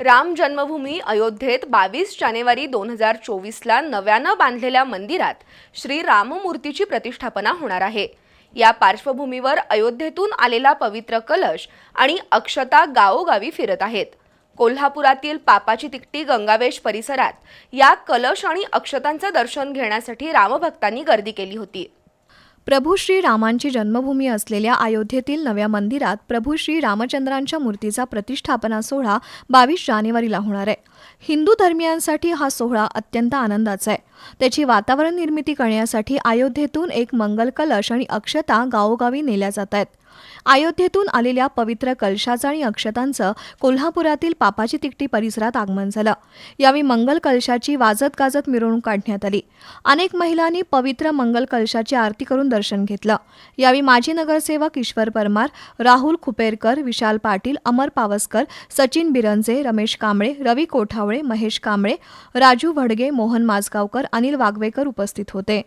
राम जन्मभूमी अयोध्येत बावीस जानेवारी दोन हजार चोवीसला नव्यानं बांधलेल्या मंदिरात श्री राममूर्तीची प्रतिष्ठापना होणार आहे. या पार्श्वभूमीवर अयोध्येतून आलेला पवित्र कलश आणि अक्षता गावोगावी फिरत आहेत. कोल्हापुरातील पापाची तिकटी गंगावेश परिसरात या कलश आणि अक्षतांचं दर्शन घेण्यासाठी रामभक्तांनी गर्दी केली होती. प्रभू श्री रामांची जन्मभूमी असलेल्या अयोध्येतील नव्या मंदिरात प्रभू श्री रामचंद्रांच्या मूर्तीचा प्रतिष्ठापना सोहळा बावीस जानेवारीला होणार आहे. हिंदू धर्मियांसाठी हा सोहळा अत्यंत आनंदाचा आहे. त्याची वातावरण निर्मिती करण्यासाठी अयोध्येतून एक मंगल कलश आणि अक्षता गावोगावी नेल्या जात आहेत. अयोध्येतून आलेल्या पवित्र कलशाचं आणि अक्षतांचं कोल्हापुरातील पापाची तिकटी परिसरात आगमन झालं. यावेळी मंगल कलशाची वाजत गाजत मिरवणूक काढण्यात आली. अनेक महिलांनी पवित्र मंगल कलशाची आरती करून दर्शन घेतलं. यावेळी माजी नगरसेवक ईश्वर परमार राहुल खुपेरकर विशाल पाटील अमर पावसकर सचिन बिरंजे रमेश कांबळे रवी कोठावळे महेश कांबळे राजू भडगे मोहन माजगावकर अनिल वागवेकर उपस्थित होते.